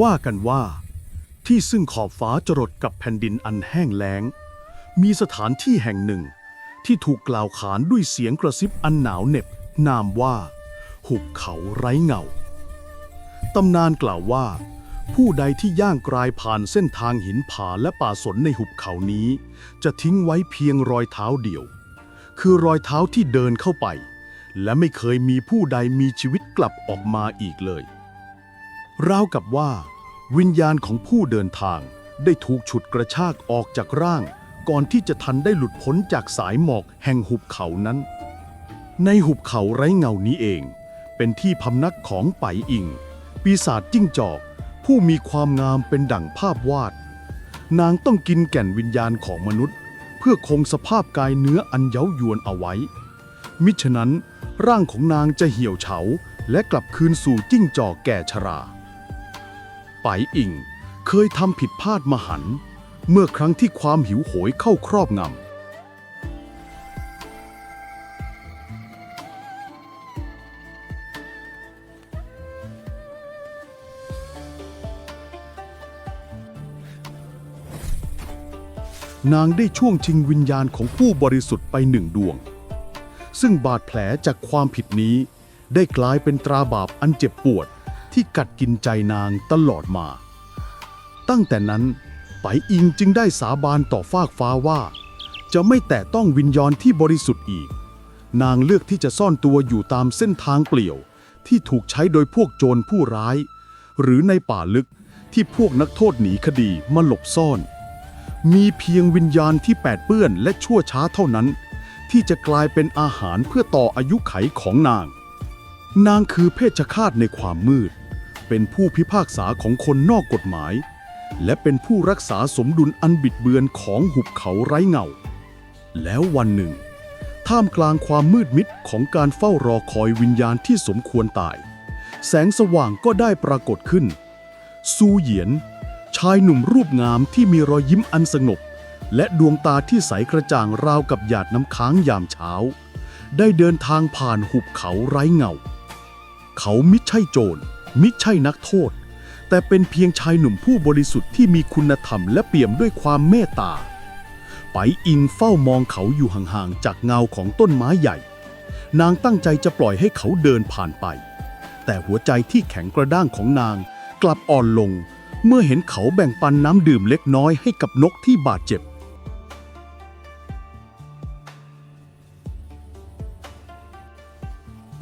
ว่ากันว่า ที่ซึ่งขอบฟ้าจรดกับแผ่นดินอันแห้งแล้ง มีสถานที่แห่งหนึ่ง ที่ถูกกล่าวขานด้วยเสียงกระซิบอันหนาวเหน็บ นามว่า หุบเขาไร้เงาตำนานกล่าวว่า ผู้ใดที่ย่างกรายผ่านเส้นทางหินผาและป่าสนในหุบเขานี้ จะทิ้งไว้เพียงรอยเท้าเดียว คือรอยเท้าที่เดินเข้าไป และไม่เคยมีผู้ใดมีชีวิตกลับออกมาอีกเลย ราวกับว่า วิญญาณของผู้เดินทางได้ถูกฉุดกระชากออกจากร่าง ก่อนที่จะทันได้หลุดพ้นจากสายหมอกแห่งหุบเขานั้น ในหุบเขาไร้เงานี้เอง เป็นที่พำนักของไปอิง ปีศาจจิ้งจอก ผู้มีความงามเป็นดั่งภาพวาด นางต้องกินแก่นวิญญาณของมนุษย์ เพื่อคงสภาพกายเนื้ออันเย้ายวนเอาไว้ มิฉะนั้นร่างของนางจะเหี่ยวเฉาและกลับคืนสู่จิ้งจอกแก่ชรา ไปอิง เคยทำผิดพลาดมหัน เมื่อครั้งที่ความหิวโหยเข้าครอบงำนางได้ช่วงชิงวิญญาณของผู้บริสุทธิ์ไปหนึ่งดวง ซึ่งบาดแผลจากความผิดนี้ได้กลายเป็นตราบาปอันเจ็บปวด ที่กัดกินใจนางตลอดมา ตั้งแต่นั้นไปอิงจึงได้สาบานต่อฟากฟ้าว่า จะไม่แตะต้องวิญญาณที่บริสุทธิ์อีก นางเลือกที่จะซ่อนตัวอยู่ตามเส้นทางเปลี่ยว ที่ถูกใช้โดยพวกโจรผู้ร้าย หรือในป่าลึกที่พวกนักโทษหนีคดีมาหลบซ่อน มีเพียงวิญญาณที่แปดเปื้อนและชั่วช้าเท่านั้น ที่จะกลายเป็นอาหารเพื่อต่ออายุไขของนาง นางคือเพชฌฆาตในความมืด เป็นผู้พิพากษาของคนนอกกฎหมาย และเป็นผู้รักษาสมดุลอันบิดเบือนของหุบเขาไร้เงา แล้ววันหนึ่ง ท่ามกลางความมืดมิดของการเฝ้ารอคอยวิญญาณที่สมควรตาย แสงสว่างก็ได้ปรากฏขึ้น ซูเหยียน ชายหนุ่มรูปงามที่มีรอยยิ้มอันสงบ และดวงตาที่ใสกระจ่างราวกับหยาดน้ำค้างยามเช้า ได้เดินทางผ่านหุบเขาไร้เงา เขามิใช่โจร มิใช่นักโทษ แต่เป็นเพียงชายหนุ่มผู้บริสุทธิ์ที่มีคุณธรรมและเปี่ยมด้วยความเมตตา ไปอิงเฝ้ามองเขาอยู่ห่างๆจากเงาของต้นไม้ใหญ่ นางตั้งใจจะปล่อยให้เขาเดินผ่านไป แต่หัวใจที่แข็งกระด้างของนางกลับอ่อนลง เมื่อเห็นเขาแบ่งปันน้ำดื่มเล็กน้อยให้กับนกที่บาดเจ็บ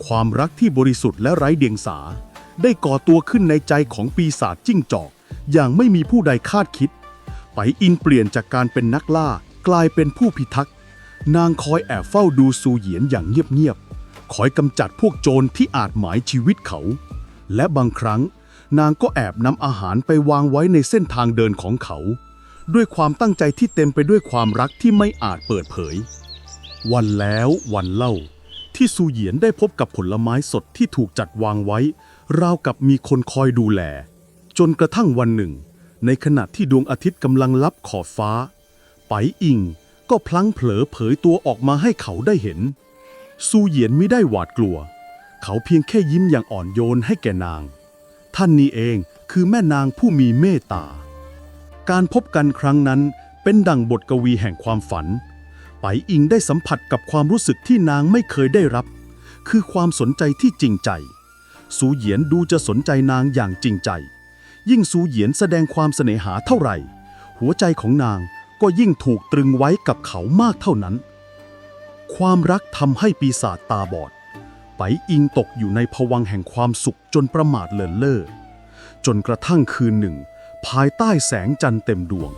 ความรักที่บริสุทธิ์และไร้เดียงสา ได้ก่อตัวขึ้นในใจของปีศาจจิ้งจอก อย่างไม่มีผู้ใดคาดคิด ไปอินเปลี่ยนจากการเป็นนักล่ากลายเป็นผู้พิทักษ์ นางคอยแอบเฝ้าดูซูเหยียนอย่างเงียบๆ คอยกำจัดพวกโจรที่อาจหมายชีวิตเขา และบางครั้ง นางก็แอบนำอาหารไปวางไว้ในเส้นทางเดินของเขา ด้วยความตั้งใจที่เต็มไปด้วยความรักที่ไม่อาจเปิดเผย วันแล้ววันเล่าที่ซูเหยียนได้พบกับผลไม้สดที่ถูกจัดวางไว้ ราวกับมีคนคอยดูแล จนกระทั่งวันหนึ่ง ในขณะที่ดวงอาทิตย์กำลังลับขอบฟ้า ไปอิงก็พลั้งเผลอเผยตัวออกมาให้เขาได้เห็น ซูเหยียนไม่ได้หวาดกลัว เขาเพียงแค่ยิ้มอย่างอ่อนโยนให้แก่นาง ท่านนี้เองคือแม่นางผู้มีเมตตา การพบกันครั้งนั้นเป็นดั่งบทกวีแห่งความฝัน ไปอิงได้สัมผัสกับความรู้สึกที่นางไม่เคยได้รับ คือความสนใจที่จริงใจ สูเหยียนดูจะสนใจนางอย่างจริงใจ ยิ่งสูเหยียนแสดงความเสน่หาเท่าไหร่ หัวใจของนางก็ยิ่งถูกตรึงไว้กับเขามากเท่านั้น ความรักทำให้ปีศาจตาบอด ไปอิงตกอยู่ในภวังแห่งความสุขจนประมาทเลินเล่อจนกระทั่งคืนหนึ่ง ภายใต้แสงจันทร์เต็มดวง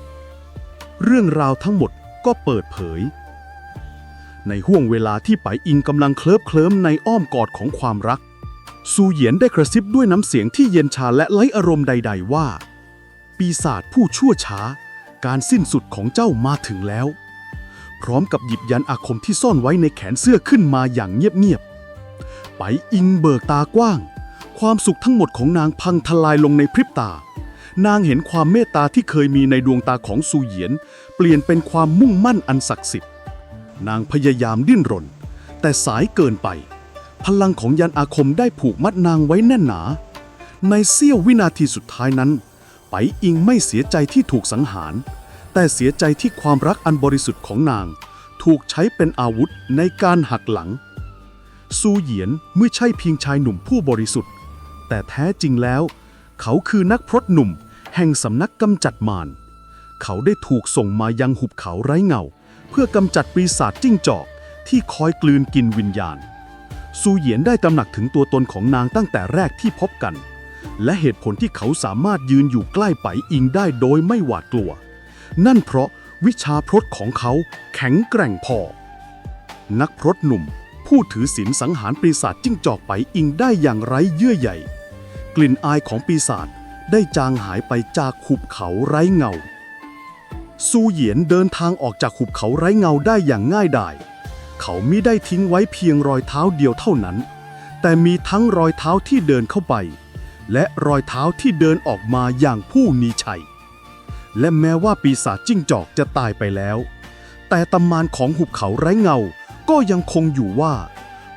เรื่องราวทั้งหมดก็เปิดเผย ในห่วงเวลาที่ไปอิงกำลังเคลิบเคลิ้มในอ้อมกอดของความรัก ซูเหยียนได้กระซิบด้วยน้ำเสียงที่เย็นชาและไร้อารมณ์ใด ๆ ว่า ปีศาจผู้ชั่วช้า การสิ้นสุดของเจ้ามาถึงแล้ว พร้อมกับหยิบยันอาคมที่ซ่อนไว้ในแขนเสื้อขึ้นมาอย่างเงียบๆไปอิงเบิกตากว้าง ความสุขทั้งหมดของนางพังทลายลงในพริบตา นางเห็นความเมตตาที่เคยมีในดวงตาของซูเหยียน เปลี่ยนเป็นความมุ่งมั่นอันศักดิ์สิทธิ์ นางพยายามดิ้นรน แต่สายเกินไป พลังของยันอาคมได้ผูกมัดนางไว้แน่นหนา ในเสี้ยววินาทีสุดท้ายนั้น ไปอิงไม่เสียใจที่ถูกสังหาร แต่เสียใจที่ความรักอันบริสุทธิ์ของนาง ถูกใช้เป็นอาวุธในการหักหลัง ซูเหยียนไม่ใช่เพียงชายหนุ่มผู้บริสุทธิ์ แต่แท้จริงแล้ว เขาคือนักพรตหนุ่ม แห่งสำนักกำจัดมารเขาได้ถูกส่งมายังหุบเขาไร้เงา เพื่อกำจัดปีศาจจิ้งจอกที่คอยกลืนกินวิญญาณ ซูเหยียนได้ตำหนักถึงตัวตนของนางตั้งแต่แรกที่พบกัน และเหตุผลที่เขาสามารถยืนอยู่ใกล้ไปอิงได้โดยไม่หวาดกลัว นั่นเพราะวิชาพรตของเขาแข็งแกร่งพอ นักพรตหนุ่ม ผู้ถือศีลสังหารปีศาจจิ้งจอกไปอิงได้อย่างไร้เยื่อใยกลิ่นอายของปีศาจได้จางหายไปจากหุบเขาไร้เงา ซูเหยียนเดินทางออกจากหุบเขาไร้เงาได้อย่างง่ายดาย เขามิได้ทิ้งไว้เพียงรอยเท้าเดียวเท่านั้น แต่มีทั้งรอยเท้าที่เดินเข้าไป และรอยเท้าที่เดินออกมาอย่างผู้มีชัย และแม้ว่าปีศาจจิ้งจอกจะตายไปแล้ว แต่ตำนานของหุบเขาไร้เงา ก็ยังคงอยู่ว่า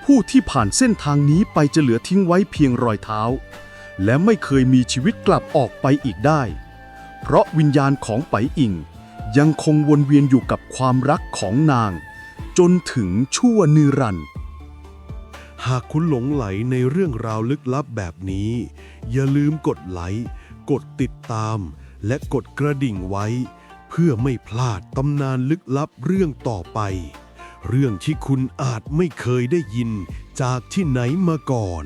ผู้ที่ผ่านเส้นทางนี้ไปจะเหลือทิ้งไว้เพียงรอยเท้า และไม่เคยมีชีวิตกลับออกไปอีกได้ เพราะวิญญาณของไปอิงยังคงวนเวียนอยู่กับความรักของนาง จนถึงชั่วนิรันดร์หากคุณหลงไหลในเรื่องราวลึกลับแบบนี้ อย่าลืมกดไลค์กดติดตาม และกดกระดิ่งไว้ เพื่อไม่พลาดตำนานลึกลับเรื่องต่อไป เรื่องที่คุณอาจไม่เคยได้ยินจากที่ไหนมาก่อน